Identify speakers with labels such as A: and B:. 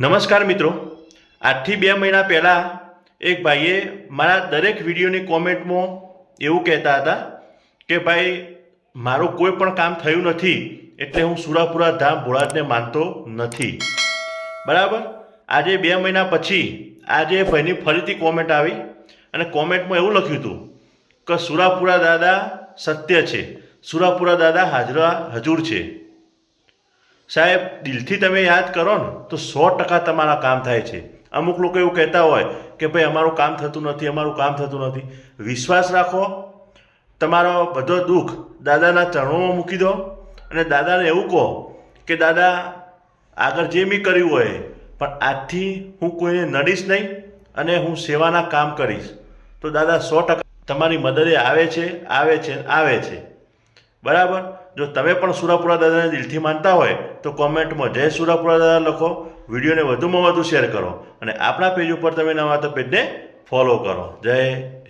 A: નમસ્કાર મિત્રો. આજથી બે મહિના પહેલાં એક ભાઈએ મારા દરેક વિડીયોની કોમેન્ટમાં એવું કહેતા હતા કે, ભાઈ, મારું કોઈ પણ કામ થયું નથી એટલે હું સુરાપુરા ધામ ભોળાજને માનતો નથી. બરાબર? આજે બે મહિના પછી આજે ભાઈની ફરીથી કોમેન્ટ આવી અને કોમેન્ટમાં એવું લખ્યું હતું કે, સુરાપુરા દાદા સત્ય છે. સુરાપુરા દાદા હાજરા, હજુર છે. સાહેબ, દિલથી તમે યાદ કરો ને, તો સો ટકા તમારા કામ થાય છે. અમુક લોકો એવું કહેતા હોય કે ભાઈ, અમારું કામ થતું નથી, અમારું કામ થતું નથી. વિશ્વાસ રાખો, તમારો બધો દુઃખ દાદાના ચરણોમાં મૂકી દો અને દાદાને એવું કહો કે, દાદા, આગળ જે મેં કર્યું હોય, પણ આજથી હું કોઈને નડીશ નહીં અને હું સેવાના કામ કરીશ. તો દાદા, સો ટકા તમારી મદદે આવે છે આવે છે આવે છે. બરાબર? જો તમે પણ સુરાપુરા દાદાને દિલથી માનતા હોય, તો કોમેન્ટમાં જય સુરાપુરા દાદા લખો, વિડીયોને વધુમાં વધુ શેર કરો અને આપણા પેજ ઉપર તમે નવા તો પેજને ફોલો કરો. જય હિન્દ.